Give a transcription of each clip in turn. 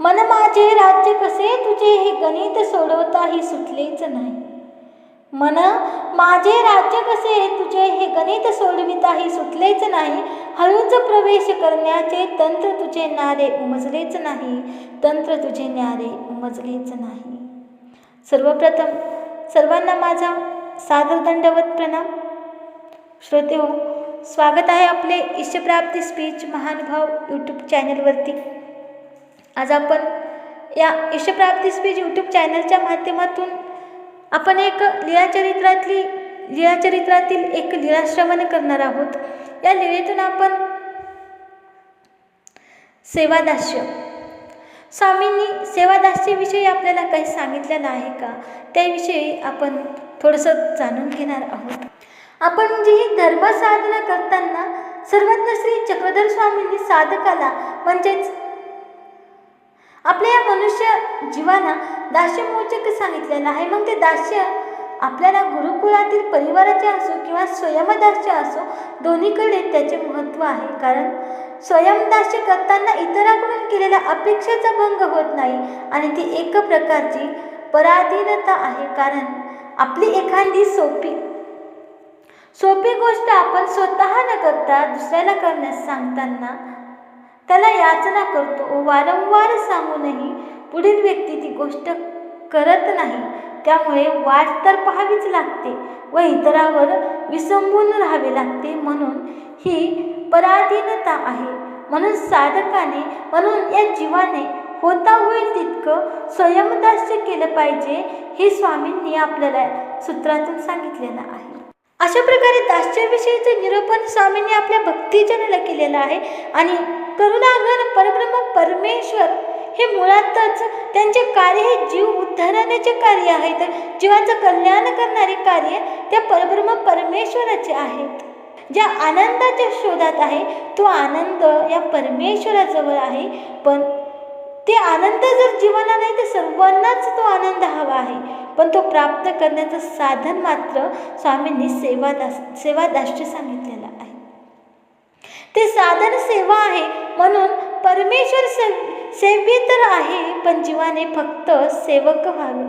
मन माझे राज्य कसे? तुझे हे गणित सोडवताही सुटलेच नाही. मन माझे राज्य कसे? तुझे हे गणित सोडविताही सुटलेच नाही. हळूच प्रवेश करण्याचे तंत्र तुझे नारे उमजलेच नाही. तंत्र तुझे न्यारे उमजलेच नाही. सर्वप्रथम सर्वांना माझा सादर दंडवत प्रणाम. श्रोते हो स्वागत आहे आपले इष्टप्राप्ती स्पीच महानुभाव यूट्यूब चॅनलवरती आज आपण या इष्टप्राप्ती स्पीच यूट्यूब चॅनलच्या माध्यमातून आपण एक लीळाचरित्रातली लीळाचरित्रातील एक लीळाश्रवण करणार आहोत. या लीळेतून आपण सेवादास्य. स्वामींनी सेवादास्यविषयी आपल्याला काही सांगितलेलं आहे का? त्याविषयी आपण थोडंसं जाणून घेणार आहोत. आपण जी ही धर्मसाधना करताना सर्वज्ञ श्री चक्रधर स्वामींनी साधकाला म्हणजेच आपल्या या मनुष्य जीवाना दास्यमोचक सांगितलेलं आहे. मग ते दास्य आपल्याला गुरुकुळातील परिवाराचे असो किंवा स्वयंदास्य असो दोन्हीकडे त्याचे महत्त्व आहे. कारण स्वयंदास्य करताना इतरांकडून केलेल्या अपेक्षेचा भंग होत नाही आणि ती एक प्रकारची पराधीनता आहे. कारण आपली एखादी सोपी सोपी गोष्ट आपण स्वतः न करता दुसऱ्याला करण्यास सांगताना त्याला याचना करतो. वारंवार सांगूनही पुढील व्यक्ती ती गोष्ट करत नाही. त्यामुळे वाट तर पाहावीच लागते व इतरावर विसंबून राहावे लागते म्हणून ही पराधीनता आहे. म्हणून साधकाने म्हणून या जीवाने होता होईल तितकं स्वयंदास्य केलं पाहिजे हे स्वामींनी आपल्याला सूत्रातून सांगितलेलं आहे. अशा प्रकारे दास्याविषयीचं निरूपण स्वामींनी आपल्या भक्तिजनाला केलेलं आहे आणि करुणाघन परब्रह्म परमेश्वर. हे मुळातच त्यांचे कार्य हे जीव उद्धारण्याचे कार्य आहे तर जीवाचं कल्याण करणारे कार्य त्या परब्रह्म परमेश्वराचे आहेत. ज्या आनंदाच्या शोधात आहे तो आनंद या परमेश्वराजवळ आहे. पण ते आनंद जर जीवाला नाही तर सर्वांनाच तो आनंद हवा आहे. पण तो प्राप्त करण्याचं साधन मात्र स्वामींनी सेवादास सेवादास्य सांगितलेलं सांगितले. ते साधन सेवा आहे. म्हणून परमेश्वर सेवे तर आहे पण जीवाने फक्त सेवक व्हावे.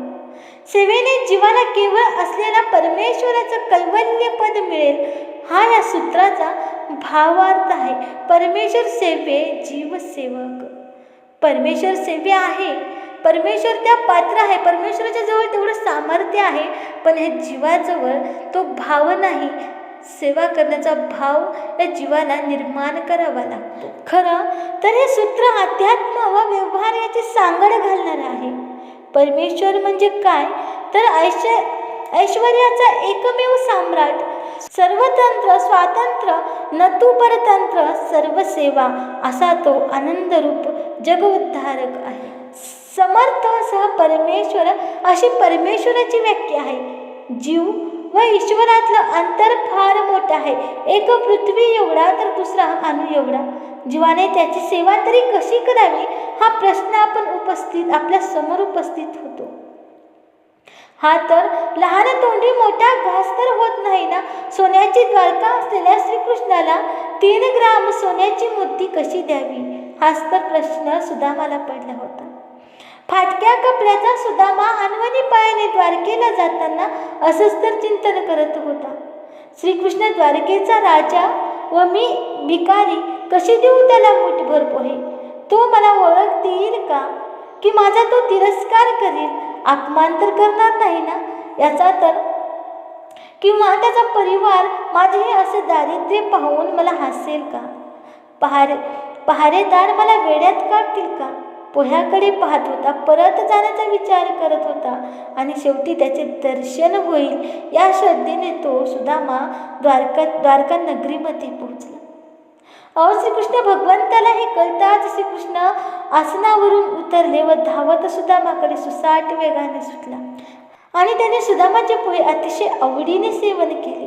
सेवेने जीवाला केवळ असलेला परमेश्वराचं कैवल्य पद मिळेल हा या सूत्राचा भावार्थ आहे. परमेश्वर सेवे जीव सेवक परमेश्वर सेवे आहे. परमेश्वर त्या पात्र आहे. परमेश्वराच्या जवळ तेवढं सामर्थ्य आहे पण हे जीवाजवळ तो भाव नाही. सेवा करण्याचा भाव या जीवाला निर्माण करावा लागतो. खरं तर हे सूत्र अध्यात्म व व्यवहार याची सांगड घालणार आहे. परमेश्वर म्हणजे काय? तर ऐश्व ऐश्वर्याचा एकमेव सम्राट सर्वतंत्र स्वातंत्र्य नतू परतंत्र सर्व सेवा असा तो आनंदरूप जगउद्धारक आहे. समर्थ सह परमेश्वर अशी परमेश्वराची व्याख्या आहे. जीव व ईश्वरातलं अंतर फार मोठं आहे. एक पृथ्वी एवढा तर दुसरा अणू एवढा. जीवाने त्याची सेवा तरी कशी करावी? हा प्रश्न आपण उपस्थित आपल्यासमोर उपस्थित होतो. हा तर लहान तोंडी मोठा घास तर होत नाही ना? सोन्याची द्वारका असलेल्या श्रीकृष्णाला तीन ग्राम सोन्याची मूर्ती कशी द्यावी? हाच तर प्रश्न सुदामाला पडला होता. फाटक्या कपड्याचा सुद्धा महानवनी पायाने द्वारकेला जाताना असंच तर चिंतन करत होता. श्रीकृष्ण द्वारकेचा राजा व मी भिकारी कशी देऊ त्याला मुठभर पोहे? तो मला ओळख देईल का? की माझा तो तिरस्कार करील? अपमान तर करणार नाही ना? याचा तर किंवा त्याचा परिवार माझे हे असे दारिद्र्य पाहून मला हसेल का? पहारे पहारेदार मला वेड्यात काढतील का? पोह्याकडे पाहत होता. परत जाण्याचा विचार करत होता. आणि शेवटी त्याचे दर्शन होईल या श्रद्धेने तो सुदामा द्वारका द्वारका नगरीमध्ये पोहोचला. अहो श्रीकृष्ण भगवंताला हे कळताच श्रीकृष्ण आसनावरून उतरले व धावत सुदामाकडे सुसाट वेगाने सुटला. आणि त्याने सुदामाचे पोहे अतिशय आवडीने सेवन केले.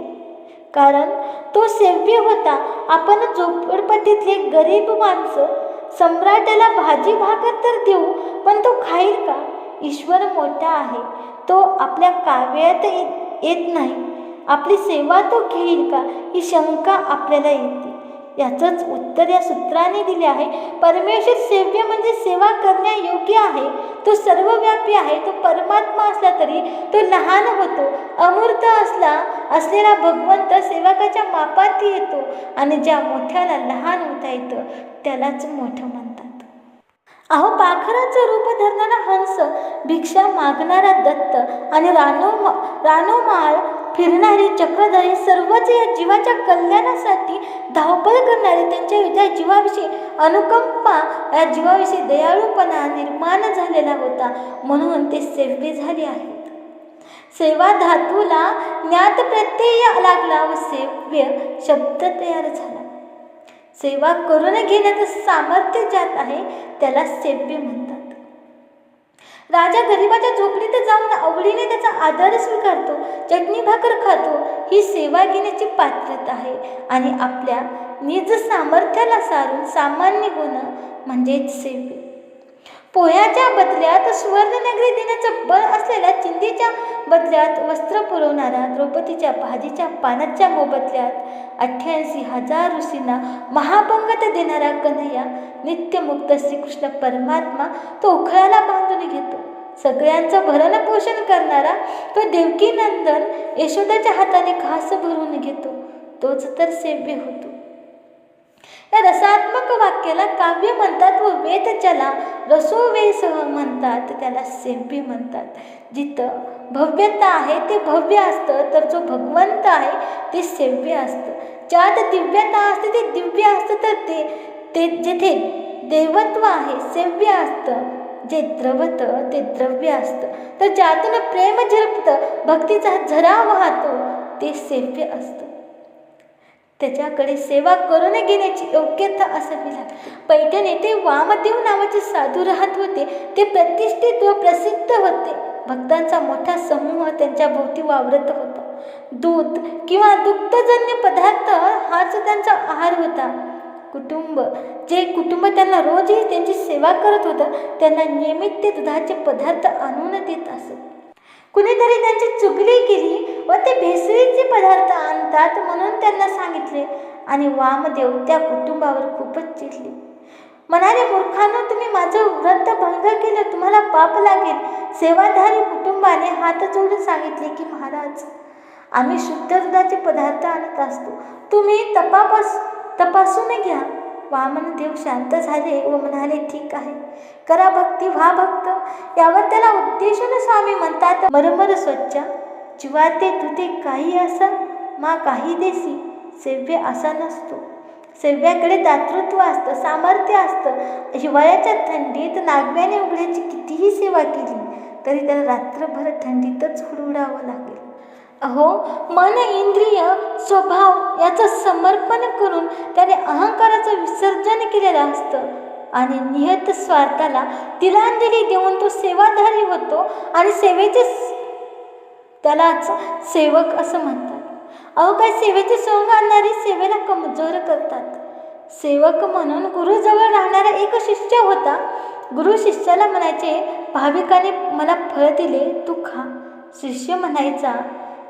कारण तो सेव्य होता. आपण झोपडपट्टीतले गरीब माणसं सम्राटाला भाजी भाकर तर देऊ पण तो खाईल का? ईश्वर मोठा आहे. तो आपल्या काव्यात येत नाही. आपली सेवा तो घेईल का? ही शंका आपल्याला येते. याचंच उत्तर या सूत्राने दिले आहे. परमेश्वर सेव्य म्हणजे सेवा करण्यायोग्य आहे. तो सर्वव्यापी आहे. तो परमात्मा असला तरी तो लहान होतो अमूर्त असला असलेला भगवंत सेवकाच्या मापात येतो आणि ज्या मोठ्याला लहान होता येतं त्यालाच मोठं म्हणतात. अहो पाखराचं रूप धरणारा हंस भिक्षा मागणारा दत्त आणि रानो रानोमाळ फिरणारी चक्रधारी सर्वच या जीवाच्या कल्याणासाठी धावपळ करणारे त्यांच्या त्या जीवाविषयी अनुकंपा या जीवाविषयी दयाळूपणा निर्माण झालेला होता. म्हणून ते सेव्य झाले आहेत. सेवा धातूला ज्ञात प्रत्यय लागला व सेव्य शब्द तयार झाला. सेवा करून घेण्याचं सामर्थ्य ज्यात आहे त्याला सेव्य म्हणतात. राजा गरिबाच्या झोपडीत जाऊन आवडीने त्याचा आदर स्वीकारतो चटणी भाकर खातो ही सेवा घेण्याची पात्रता आहे. आणि आपल्या निज सामर्थ्याला सारून सामान्य होणं म्हणजेच सेवे. पोह्याच्या बदल्यात सुवर्णनगरी देण्याचं बळ असलेल्या चिंधीच्या बदल्यात वस्त्र पुरवणारा द्रौपदीच्या भाजीच्या पानाच्या मोबदल्यात अठ्ठ्याऐंशी हजार ऋषींना महापंगत देणारा कन्हैया नित्यमुक्त श्रीकृष्ण परमात्मा तो उखळाला बांधून सगळ्यांचं भरणपोषण करणारा तो देवकी नंदन यशोदाच्या हाताने घास भरून घेतो. तोच तर सेव्य होतो. या रसात्मक वाक्याला काव्य म्हणतात व वेद ज्याला रसोवेसह म्हणतात त्याला सेव्य म्हणतात. जिथं भव्यता आहे ते भव्य असतं तर जो भगवंत आहे ते सेव्य असतं. ज्यात दिव्यता असते ते दिव्य असतं तर ते ते जेथे देवत्व आहे सेव्य असतं. जे द्रवतं ते द्रव्य असतं. तर ज्यातून प्रेम झिरपतं भक्तीचा झरा वाहतो ते सेव्य असतं. त्याच्याकडे सेवा करून घेण्याची योग्यता असावी लागते. पैठण येथे वामदेव नावाचे साधू राहत होते. ते प्रतिष्ठित व प्रसिद्ध होते. भक्तांचा मोठा समूह त्यांच्या भोवती वावरत होता. दूध किंवा दुग्धजन्य पदार्थ हाच त्यांचा आहार होता. कुटुंब. जे कुटुंब त्यांना रोजही त्यांची सेवा करत होतं त्यांना नियमित ते दुधाचे पदार्थ आणून देत असत. कुणीतरी त्यांची चुगली केली व ते भेसळीचे पदार्थ आणतात म्हणून त्यांना सांगितले आणि वामदेव त्या कुटुंबावर खूपच चिडले. म्हणाले मूर्खांनो तुम्ही माझं व्रत भंग केलं तुम्हाला पाप लागेल. सेवाधारी कुटुंबाने हात जोडून सांगितले की महाराज आम्ही शुद्ध दुधाचे पदार्थ आणत असतो. तुम्ही तपापास तपासून घ्या. वामन देव शांत झाले व म्हणाले ठीक आहे. करा भक्ती व्हा भक्त. यावर त्याला उद्देशून स्वामी म्हणतात मरमर स्वच्छ. जीवाते तुते काही असा मा काही देसी. सेव्य असा नसतो. सेव्याकडे दातृत्व असतं सामर्थ्य असतं. हिवाळ्याच्या थंडीत नागव्याने उघड्याची कितीही सेवा केली तरी त्याला रात्रभर थंडीतच हुडहुडावं लागेल. अहो मन इंद्रिय स्वभाव याचं समर्पण करून त्याने अहंकाराचं विसर्जन केलेलं असतं. आणि नियत स्वार्थाला तिलांजली देऊन तो सेवाधारी होतो आणि सेवेचे त्यालाच सेवक असं म्हणतात. अहो काय सेवेचे सोंग आणणारी सेवेला कमजोर करतात? सेवक म्हणून गुरुजवळ राहणारा एक शिष्य होता. गुरु शिष्याला म्हणायचे भाविकाने मला फळ दिले तू खा. शिष्य म्हणायचा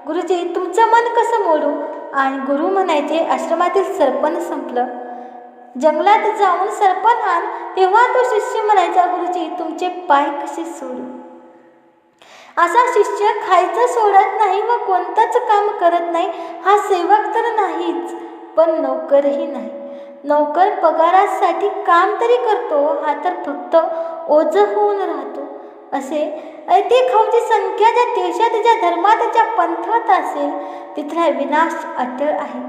गुरुजी तुमचं मन कसं मोडू? आणि गुरु म्हणायचे आश्रमातील सरपण संपलं. जंगलात जाऊन सरपण आण तेव्हा तो शिष्य म्हणायचा गुरुजी तुमचे पाय कसे सोडू? असा शिष्य खायचं सोडत नाही व कोणतंच काम करत नाही हा सेवक तर नाहीच पण नोकरही नाही. नोकर पगारासाठी काम तरी करतो हा तर फक्त ओझ होऊन राहतो. असे. ते खाऊची संख्या ज्या देशात ज्या धर्मात ज्या पंथात असेल तिथला विनाश अटळ आहे.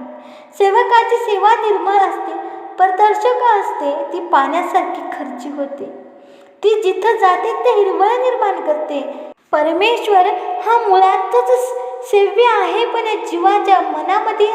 सेवकाची सेवा निर्मळ असते परदर्शक असते ती पाण्यासारखी खर्ची होते. ती जिथं जाते ते हिरवळ निर्माण करते. परमेश्वर हा मुळातच सेव्य आहे पण या जीवाच्या मनामध्ये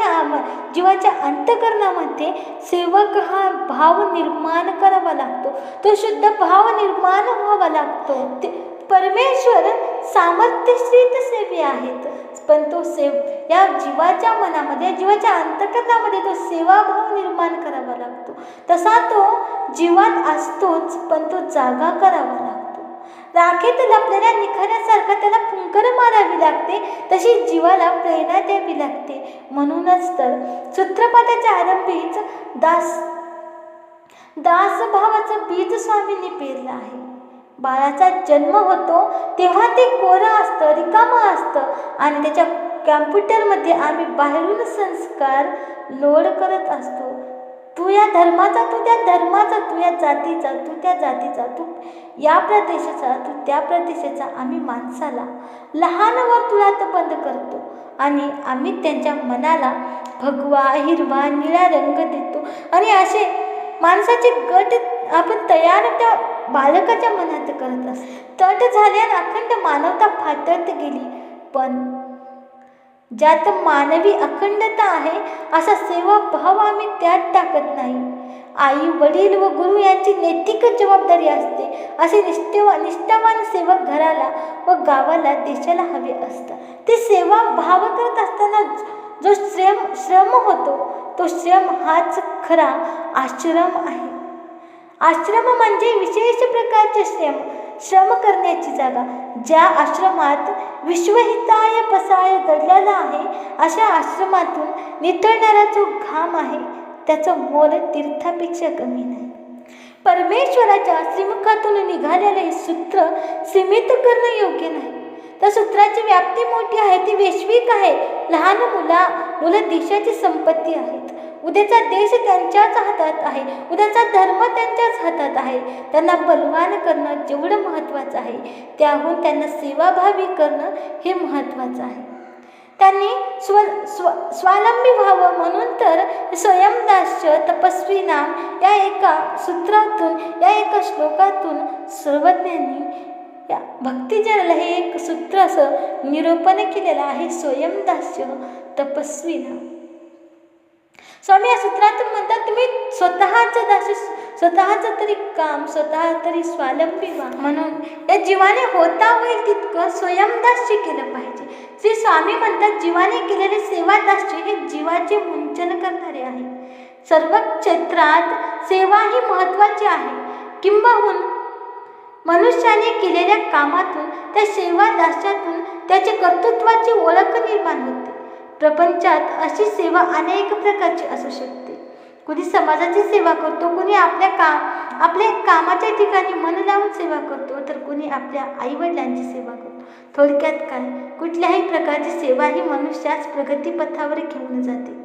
जीवाच्या अंतकरणामध्ये सेवक हा भाव निर्माण करावा लागतो. तो शुद्ध भाव निर्माण व्हावा लागतो. ते परमेश्वर सामर्थ्यश्रीत सेव्य आहेत. पण तो सेव या जीवाच्या मनामध्ये जीवाच्या अंतकरणामध्ये तो सेवाभाव निर्माण करावा लागतो. तसा तो जीवात असतोच पण तो जागा करावा लागतो. राखेत लपलेल्या निखाऱ्यासारखं त्याला फुंकर मारावी लागते तशी जीवाला प्रेरणा द्यावी लागते. म्हणूनच तर सूत्रपाताच्या आरंभीच दास दासभावाचं बीज स्वामींनी पेरलं आहे. बाळाचा जन्म होतो तेव्हा ते कोरं असतं रिकामं असतं आणि त्याच्या कॅम्प्युटरमध्ये आम्ही बाहेरून संस्कार लोड करत असतो. तू या धर्माचा तू त्या धर्माचा तू या जातीचा तू त्या जातीचा तू या प्रदेशाचा तू त्या प्रदेशाचा आम्ही माणसाला लहान वर्तुळात बंद करतो. आणि आम्ही त्यांच्या मनाला भगवा हिरवा निळा रंग देतो. आणि असे माणसाचे गट आपण तयार त्या बालकाच्या मनात करत असतो. तट झाल्याने अखंड मानवता फाटत गेली. पण ज्यात मानवी अखंडता आहे असा सेवा भाव आम्ही त्यात टाकत नाही. आई वडील व गुरु यांची नैतिक जबाबदारी असते असे निष्ठेवा निष्ठावान सेवक घराला व गावाला देशाला हवे असतात. ते सेवा भाव करत असताना जो श्रम श्रम होतो तो श्रम हाच खरा आश्रम आहे. आश्रम म्हणजे विशेष प्रकारचे श्रम श्रम करण्याची जागा. ज्या आश्रमात विश्वहिताय पसाय दडलेला आहे अशा आश्रमातून नितळणारा जो घाम आहे त्याचं मोल तीर्थापेक्षा कमी नाही. परमेश्वराच्या श्रीमुखातून निघालेले सूत्र सीमित करणं योग्य नाही. त्या सूत्राची व्याप्ती मोठी आहे ती वैश्विक आहे. लहान मुला मुलं देशाची संपत्ती आहेत. उद्याचा देश त्यांच्याच हातात आहे. उद्याचा धर्म त्यांच्याच हातात आहे. त्यांना बलवान करणं जेवढं महत्त्वाचं आहे त्याहून त्यांना सेवाभावी करणं हे महत्त्वाचं आहे. त्यांनी स्व स्व स्वावलंबी व्हावं म्हणून तर स्वयंदास्य तपस्वी नाम या एका सूत्रातून या एका श्लोकातून सर्वज्ञांनी या भक्तिजनाला हे एक सूत्र असं निरूपण केलेलं आहे स्वयंदास्य तपस्वीना स्वामी या सूत्रातून म्हणतात तुम्ही स्वतःचं दास स्वतःचं तरी काम स्वतः तरी स्वावलंबी व्हा. म्हणून या जीवाने होता होईल तितकं स्वयंदास्य केलं पाहिजे. श्री स्वामी म्हणतात जीवाने केलेले सेवादास्य हे जीवाचे मुंचन करणारे आहे. सर्व क्षेत्रात सेवा ही महत्त्वाची आहे. किंबहुन मनुष्याने केलेल्या कामातून त्या सेवा दास्यातून त्याचे कर्तृत्वाची ओळख निर्माण होते. प्रपंचात अशी सेवा अनेक प्रकारची असू शकते. कुणी समाजाची सेवा करतो कुणी आपल्या का आपल्या कामाच्या ठिकाणी मन लावून सेवा करतो तर कुणी आपल्या आईवडिलांची सेवा करतो. थोडक्यात काय? कुठल्याही प्रकारची सेवा ही मनुष्यास प्रगतीपथावर घेऊन जाते.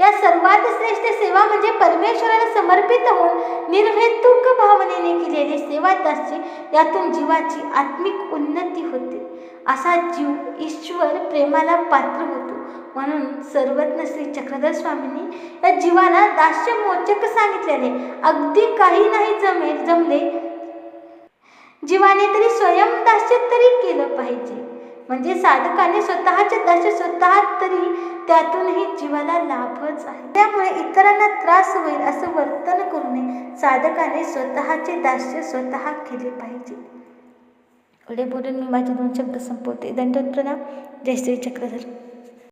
या सर्वात श्रेष्ठ सेवा म्हणजे परमेश्वराला समर्पित होऊन निर्हेतुक भावनेने केलेली सेवा त्याची यातून जीवाची आत्मिक उन्नती होते. असा जीव ईश्वर प्रेमाला पात्र होतो. म्हणून सर्वज्ञ श्री चक्रधर स्वामींनी या जीवाला दास्य मोचक सांगितलेले अगदी काही नाही जमेल जमले. जीवाने तरी स्वयं दास्य तरी केलं पाहिजे. म्हणजे साधकाने स्वतःचे दशा स्वतः तरी त्यातूनही जीवाला लाभच आहे. त्यामुळे इतरांना त्रास होईल असं वर्तन करू नये साधकाने स्वतःचे दास्य स्वतः केले पाहिजे. एवढे बोलून मी माझे दोन शब्द संपवते. दंडोत प्रणाम जय श्री चक्रधर.